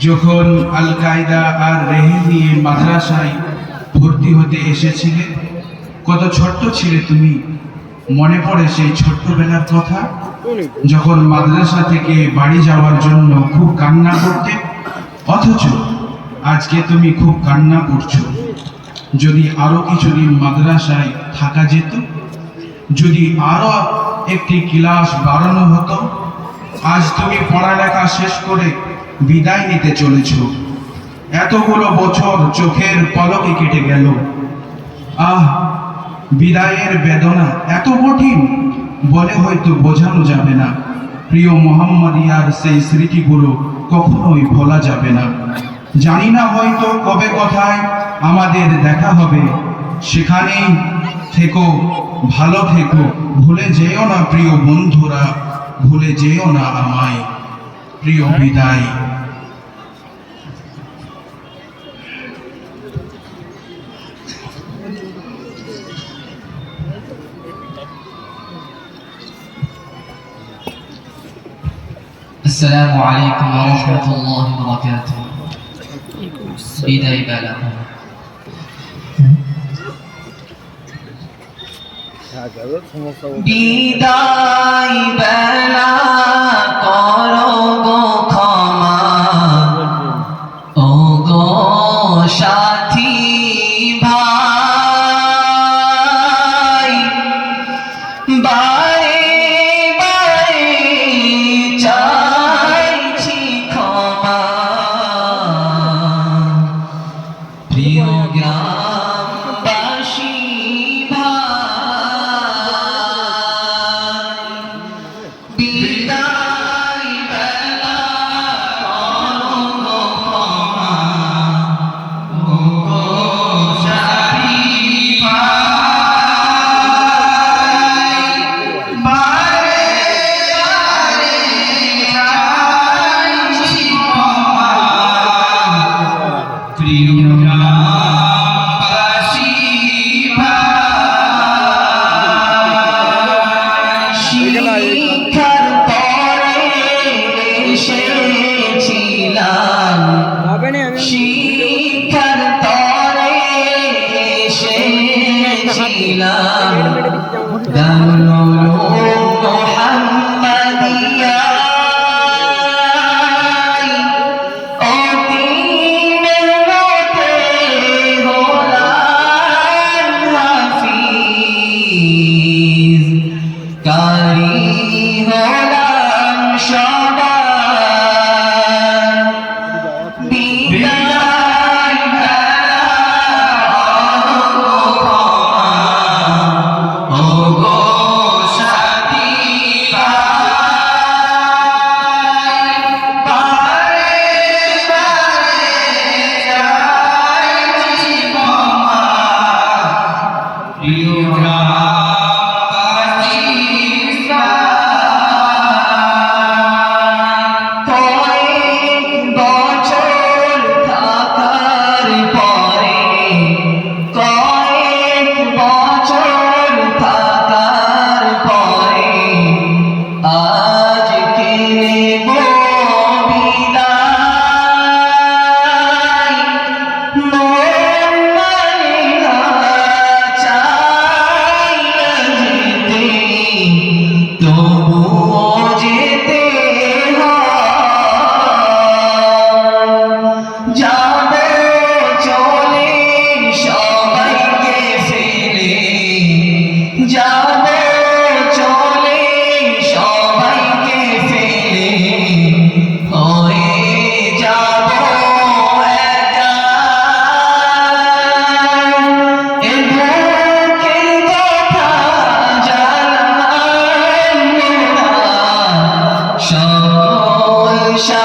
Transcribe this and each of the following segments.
যখন আল কায়দা আর রেহে নিয়ে মাদ্রাসায় ভর্তি হতে এসেছিলে, কত ছোট্ট ছিলে তুমি, মনে পড়ে সেই ছোট্টবেলার কথা? যখন মাদ্রাসা থেকে বাড়ি যাওয়ার জন্য খুব কান্না করতে, অথচ আজকে তুমি খুব কান্না করছ। যদি আরও কিছুদিন মাদ্রাসায় থাকা যেত, যদি আরও একটি ক্লাস বাড়ানো হতো, আজ তুমি পড়ালেখা শেষ করে বিদায় নিতে চলেছ। এতগুলো বছর চোখের পলকে কেটে গেল। আহ, বিদায়ের বেদনা এত কঠিন, বলে হয়তো বোঝানো যাবে না। প্রিয় মোহাম্মদিয়ার সেই স্মৃতিগুলো কখনোই ভোলা যাবে না। জানি না হয়তো কবে কোথায় আমাদের দেখা হবে। সেখানেই থেকো, ভালো থেকো। ভুলে যেও না প্রিয় বন্ধুরা, ভুলে যেও না আমায়। প্রিয় বিদায় السلام عليكم ورحمة الله وبركاته বিদায় বেলা বিদায় বেলা Shabbat.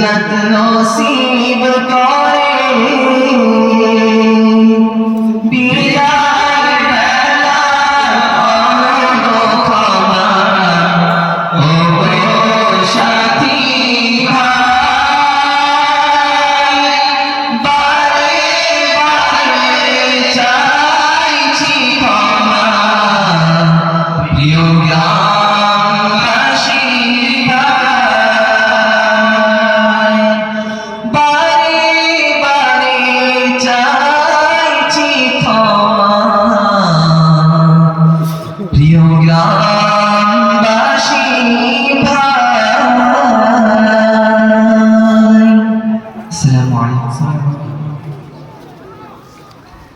জান্নাত নসিব কর।